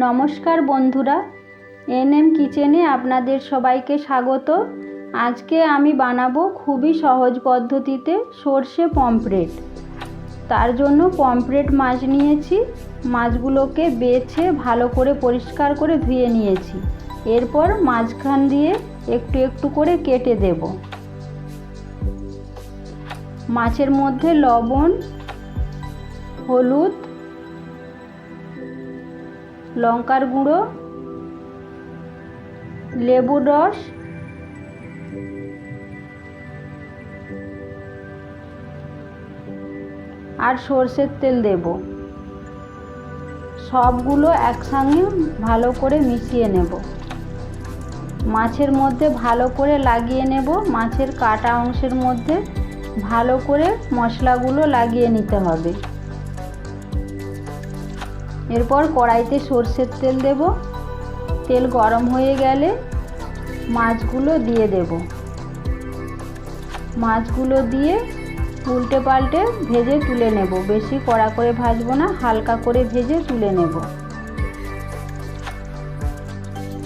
নমস্কার বন্ধুরা, এনএম কিচেনে আপনাদের সবাইকে স্বাগত। আজকে আমি বানাবো খুবই সহজ পদ্ধতিতে সর্ষে পমফ্রেট। তার জন্য পমফ্রেট মাছ নিয়েছি, মাছগুলোকে বেছে ভালো করে পরিষ্কার করে ধুয়ে নিয়েছি। এরপর মাঝখান দিয়ে একটু একটু করে কেটে দেব। মাছের মধ্যে লবণ, হলুদ লঙ্কার গুঁড়ো, লেবুর রস, আর সর্ষের তেল দেব। সবগুলো একসঙ্গে ভালো করে মিশিয়ে নেব। মাছের মধ্যে ভালো করে লাগিয়ে নেব। মাছের কাটা অংশের মধ্যে ভালো করে মশলাগুলো লাগিয়ে নিতে হবে। এরপর কড়াইতে সর্ষের তেল দেব। তেল গরম হয়ে গেলে মাছগুলো দিয়ে দেব। মাছগুলো দিয়ে উল্টে পাল্টে ভেজে তুলে নেব। বেশি কড়া করে ভাজবো না, হালকা করে ভেজে তুলে নেব।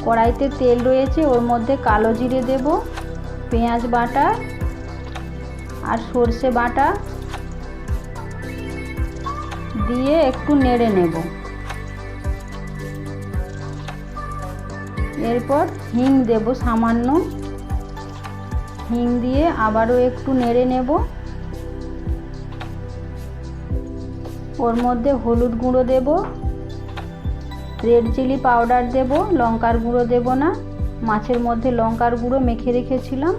কড়াইতে তেল রয়েছে, ওর মধ্যে কালো জিরে দেব, পেঁয়াজ বাটা আর সর্ষে বাটা দিয়ে একটু নেড়ে নেব। এরপর হিং দেব সামান্য। হিং দিয়ে আবারও একটু নেড়ে নেব। ওর মধ্যে হলুদ গুঁড়ো দেব। রেড চিলি পাউডার দেব, লঙ্কার গুঁড়ো দেব না। মাছের মধ্যে লঙ্কার গুঁড়ো মেখে রেখেছিলাম।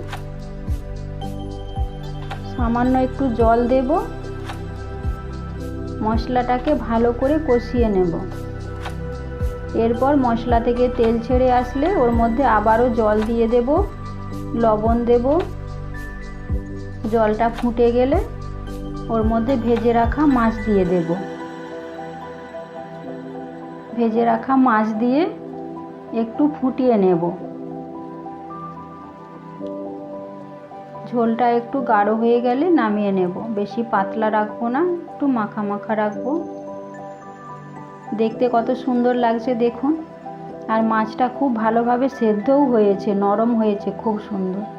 সামান্য একটু জল দেব। মশলাটাকে ভালো করে কষিয়ে নেব। এরপর মশলা থেকে তেল ছেড়ে আসলে ওর মধ্যে আবারও জল দিয়ে দেব, লবণ দেব। জলটা ফুটে গেলে ওর মধ্যে ভেজে রাখা মাছ দিয়ে দেব। ভেজে রাখা মাছ দিয়ে একটু ফুটিয়ে নেব। ঝোলটা একটু গাঢ় হয়ে গেলে নামিয়ে নেব। বেশি পাতলা রাখব না, একটু মাখা মাখা রাখব। দেখতে কত সুন্দর লাগছে দেখুন। আর মাছটা খুব ভালোভাবে সেদ্ধও হয়েছে, নরম হয়েছে, খুব সুন্দর।